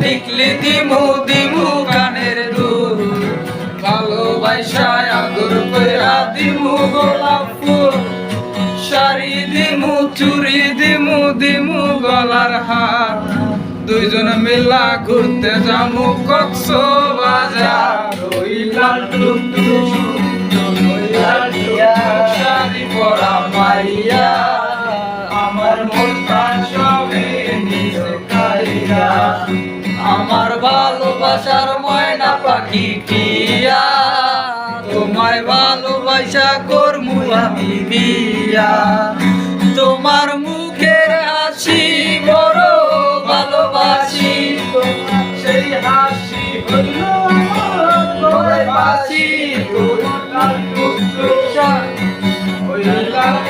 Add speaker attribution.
Speaker 1: টিকলি দিমু দিমু কানের দুল। ভালোবাসায় দিমু দিমু দিমু দুইজন মিলা ঘুরতে যামু কক্স বাজার আমার মন সবে আমার ভালোবাসার ময়না পাখি টিয়া। তোমায় ভালোবাসা করমু আমি বিয়া তোমার মুখের হাসি বড় ভালোবাসি। সেই হাসি হইল বাসি। তোমার